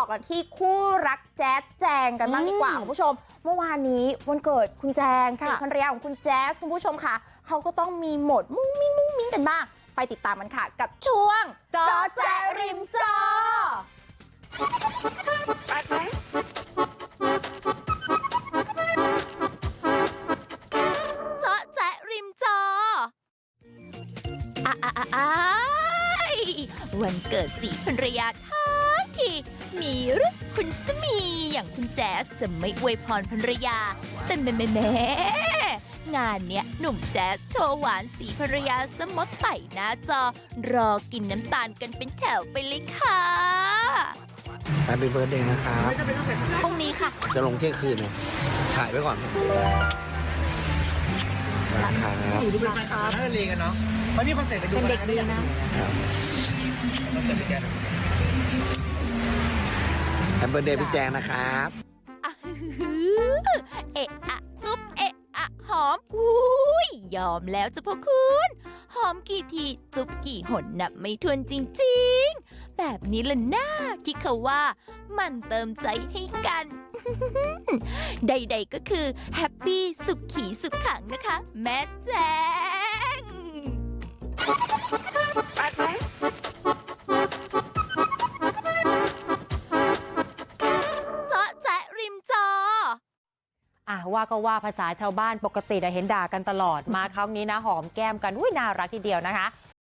ต่อกันที่คู่รักแจ๊ดแจงกันบ้างดีกว่าอืมคุณผู้ชม เมื่อวานนี้วันเกิดคุณแจงค่ะสีภรรยาของคุณแจ๊สคุณผู้ชมค่ะ เขาก็ต้องมีโหมดมุ้งมิ้งมุ้งมิ้งกันบ้าง ไปติดตามกันค่ะ กับช่วงจอแจ๊ริมจอเจาะแจ๊ะริมจออะอะอะอ้ายวันเกิดสีภรรยาทั้ง ที มีหรือคุณสามีอย่างคุณแจ๊สจะไม่อวยพรภรรยา แต่แหม่แหม่แหม่งานเนี้ยหนุ่มแจ๊สโชว์หวานสีภรรยาสมดไต่หน้าจอ รอกินน้ำตาลกันเป็นแถวไปเลยค่ะ แฮปปี้เบิร์ดเดย์นะครับพรุ่งนี้ค่ะ จะลงเที่ยงคืนเนี่ยถ่ายไว้ก่อนนะครับน่าจะเรียนกันเนาะเขามีคอนเสิร์ตไปดูเป็นเด็กดีนะ แฮปปี้เบิร์ดเดย์พี่แจงนะครับอะฮือเอะอะจุ๊บเอะอะหอมอุ้ยยอมแล้วจะพ่อคุณ หอมกี่ทีจุ๊บกี่หนนับไม่ถ้วนจริงๆ แบบนี้ล่ะหน้าที่เขาว่ามันเติมใจให้กัน ใดๆก็คือแฮปปี้สุขขีสุขขังนะคะ แม่แจ้ง อะว่าก็ว่าภาษาชาวบ้านปกติเห็นด่ากันตลอดมาครั้งนี้นะหอมแก้มกันอุ้ยน่ารักทีเดียวนะคะ